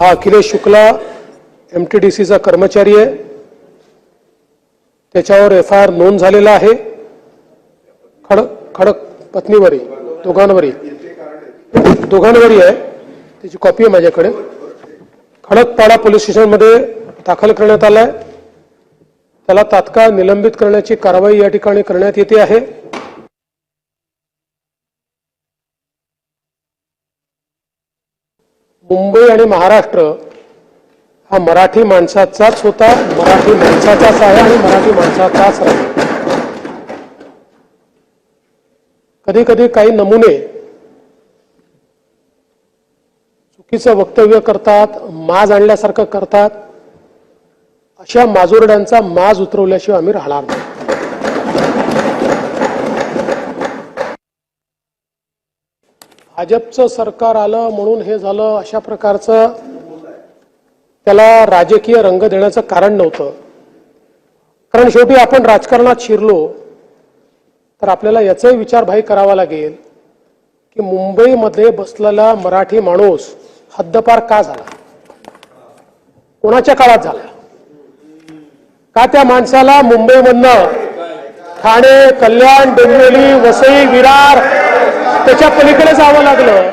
हा Akhilesh Shukla M T D सीचा कर्मचारी आहे. त्याच्यावर एफ आय आर नोंद झालेला आहे. खडक खडक पत्नीवरी दोघांवरी. दोघांवरी आहे. त्याची कॉपी आहे माझ्याकडे. खडकपाडा पोलीस स्टेशनमध्ये दाखल करण्यात आलाय. त्याला तात्काळ निलंबित करण्याची कारवाई या ठिकाणी करण्यात येते आहे. मुंबई आणि महाराष्ट्र हा मराठी माणसाचाच होता मराठी माणसाचाच आहे आणि मराठी माणसाचाच राहील. कधी कधी काही नमुने चुकीचं वक्तव्य करतात माज आणल्यासारखं करतात. अशा माजुरड्यांचा माज उतरवल्याशिवाय आम्ही राहणार नाही. भाजपचं सरकार आलं म्हणून हे झालं अशा प्रकारचं त्याला राजकीय रंग देण्याचं कारण नव्हतं. कारण शेवटी आपण राजकारणात शिरलो तर आपल्याला याचाही विचार भाई करावा लागेल की मुंबईमध्ये बसलेला मराठी माणूस हद्दपार का झाला? कोणाच्या काळात झाला? का त्या माणसाला मुंबईमधनं ठाणे कल्याण डोंबिवली वसई विरार त्याच्या पलीकडे जावं लागलं.